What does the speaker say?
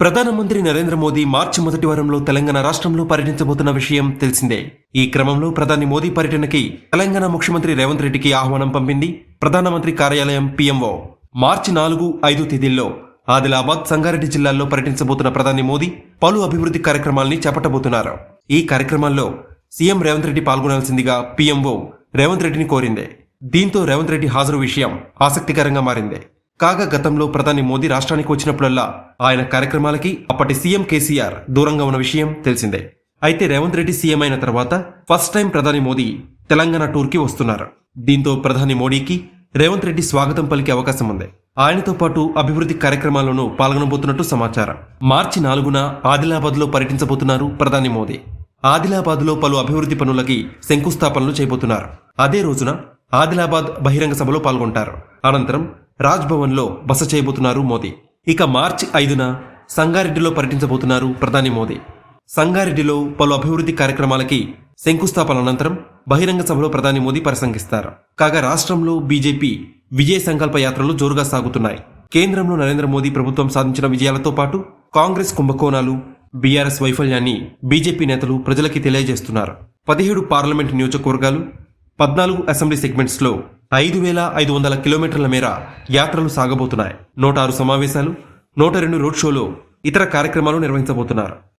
ప్రధానమంత్రి నరేంద్ర మోదీ మార్చి మొదటి వారంలో తెలంగాణ రాష్ట్రంలో పర్యటించబోతున్న విషయం తెలిసిందే. ఈ క్రమంలో ప్రధాని మోదీ పర్యటనకి తెలంగాణ ముఖ్యమంత్రి రేవంత్ రెడ్డికి ఆహ్వానం పంపింది ప్రధానమంత్రి కార్యాలయం పీఎంఓ. మార్చి నాలుగు ఐదు తేదీల్లో ఆదిలాబాద్ సంగారెడ్డి జిల్లాల్లో పర్యటించబోతున్న ప్రధాని మోదీ పలు అభివృద్ధి కార్యక్రమాల్ని చేపట్టబోతున్నారు. ఈ కార్యక్రమాల్లో సీఎం రేవంత్ రెడ్డి పాల్గొనాల్సిందిగా పీఎంఓ రేవంత్ రెడ్డిని కోరింది. దీంతో రేవంత్ రెడ్డి హాజరు విషయం ఆసక్తికరంగా మారింది. కాగా గతంలో ప్రధాని మోదీ రాష్ట్రానికి వచ్చినప్పుడల్లా ఆయన కార్యక్రమాలకి అప్పటి సీఎం కేసీఆర్ దూరంగా ఉన్న విషయం తెలిసిందే. అయితే రేవంత్ రెడ్డి సీఎం అయిన తర్వాత ఫస్ట్ టైం ప్రధాని మోదీ తెలంగాణ టూర్కి వస్తున్నారు. దీంతో ప్రధాని మోడీకి రేవంత్ రెడ్డి స్వాగతం పలికే అవకాశం ఉంది. ఆయనతో పాటు అభివృద్ధి కార్యక్రమాల్లోనూ పాల్గొనబోతున్నట్టు సమాచారం. మార్చి నాలుగున ఆదిలాబాద్లో పర్యటించబోతున్నారు ప్రధాని మోదీ. ఆదిలాబాద్లో పలు అభివృద్ధి పనులకి శంకుస్థాపనలు చేయబోతున్నారు. అదే రోజున ఆదిలాబాద్ బహిరంగ సభలో పాల్గొంటారు. అనంతరం రాజ్భవన్లో బస చేయబోతున్నారు మోదీ. ఇక మార్చి ఐదున సంగారెడ్డిలో పర్యటించబోతున్నారు ప్రధాని మోదీ. సంగారెడ్డిలో పలు అభివృద్ధి కార్యక్రమాలకి శంకుస్థాపన అనంతరం బహిరంగ సభలో ప్రధాని మోదీ ప్రసంగిస్తారు. కాగా రాష్ట్రంలో బీజేపీ విజయ సంకల్ప యాత్రలు జోరుగా సాగుతున్నాయి. కేంద్రంలో నరేంద్ర మోదీ ప్రభుత్వం సాధించిన విజయాలతో పాటు కాంగ్రెస్ కుంభకోణాలు బీఆర్ఎస్ వైఫల్యాన్ని బీజేపీ నేతలు ప్రజలకి తెలియజేస్తున్నారు. పదిహేడు పార్లమెంట్ నియోజకవర్గాలు పద్నాలుగు అసెంబ్లీ సెగ్మెంట్స్లో ఐదు వేల ఐదు వందల కిలోమీటర్ల మేర యాత్రలు సాగబోతున్నాయి. నూట ఆరు సమావేశాలు నూట రెండు రోడ్ షోలు ఇతర కార్యక్రమాలు నిర్వహించబోతున్నారు.